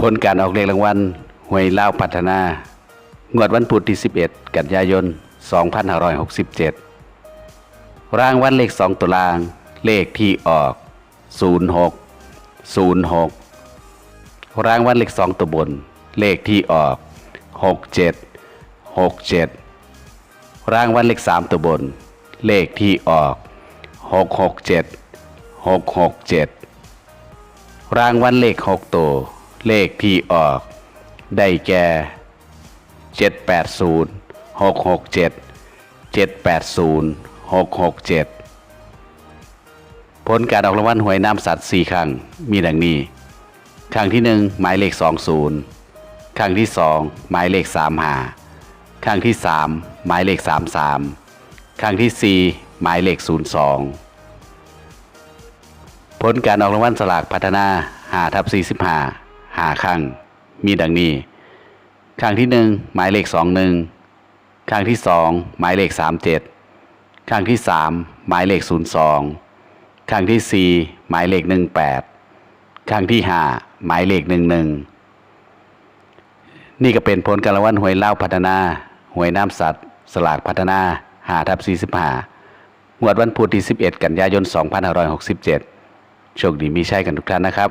ผลการออกเลขรางวัลหวยเล่าวพัฒนางวดวันพุธที่ 11 กันยายน 2567 รางวัลเลข 2ตัวรางเลขที่ออก 06 06 รางวัลเลข 2 ตัวบน เลขที่ออก 67 67 รางวัลเลข 3 ตัวบน เลขที่ออก 667 667 รางวัลเลข 6 ตัว เลขที่ออก ได้แก่ 780 667 780 667 ผลการออกรางวัลหวยน้ำสัตว์ 4 ครั้ง มีดังนี้ ครั้งที่ 1 หมายเลข 20 ครั้งที่ 2 หมายเลข 35 ครั้งที่ 3 หมายเลข 33 ครั้งที่ 4 หมายเลข 02 ผลการออกรางวัลสลากพัฒนา5ทับ45 5ครั้งมีดังนี้ครั้งที่1หมายเลข21ครั้งที่2หมายเลข37ครั้งที่3หมายเลข02ครั้งที่4หมายเลข18ครั้งที่5หมายเลข11นี่ก็เป็นผลการรางวัลหวยเล่าพัฒนาหวยน้ำสัตว์สลากพัฒนา5ทับ45งวดวันพุธที่11 กันยายน 2567 โชคดีมีชัยกันทุกท่านนะครับ